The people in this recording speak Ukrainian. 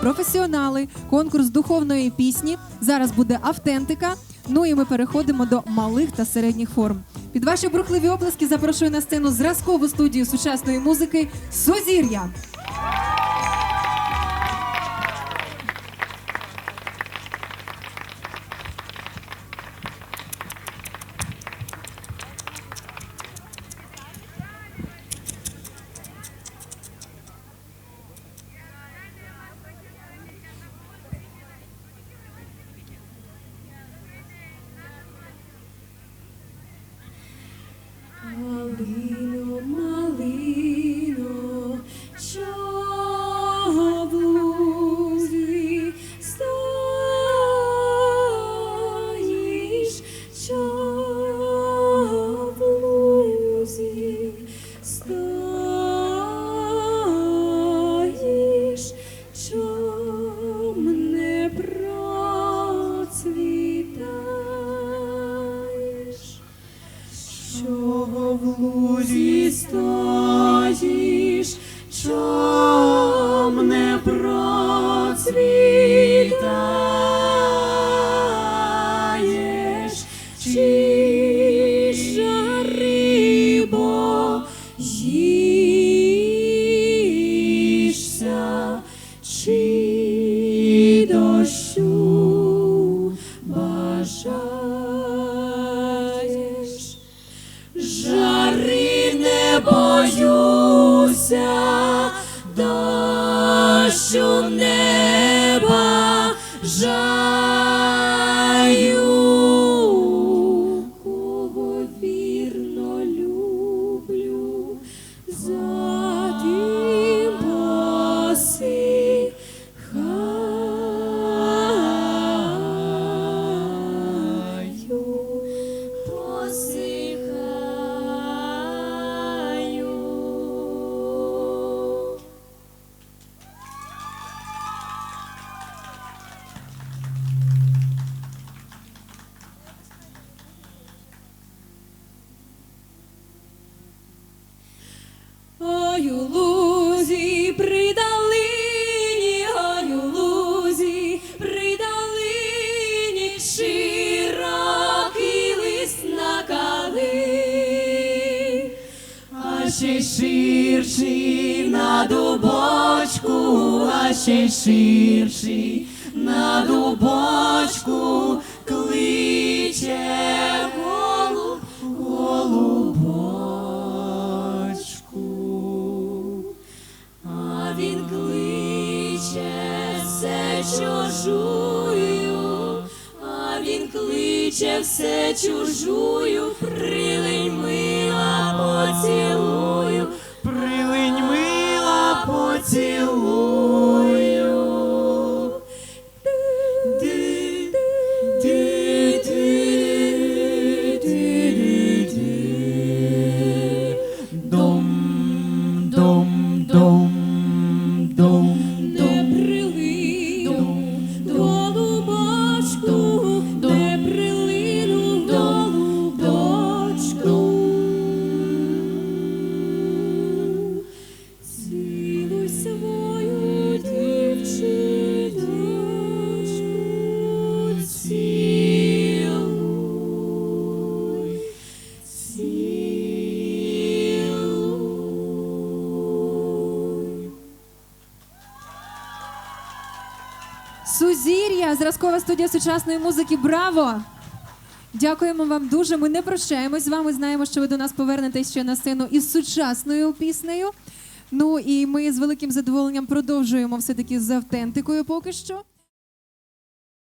професіонали, конкурс духовної пісні. Зараз буде автентика. Ну і ми переходимо до малих та середніх форм. Під ваші бурхливі оплески запрошую на сцену зразкову студію сучасної музики Сузір'я. Лузі стоїш, чом не процвітаєш, чи жари боїшся, чи дощу бажаєш. Боюся, дощу неба жаю, кого вірно люблю, за тим посихаю. Посихаю. У лузі при долині, у лузі при долині, широкий лист на кали, а ще ширший на дубочку, а ще ширший на дубочку, чужую, а він кличе все чужую, прилинь мила поцілую, прилинь мила поцілую. Сузір'я, зразкова студія сучасної музики. Браво! Дякуємо вам дуже. Ми не прощаємось з вами. Знаємо, що ви до нас повернетесь ще на сцену із сучасною піснею. Ну і ми з великим задоволенням продовжуємо все таки з автентикою поки що.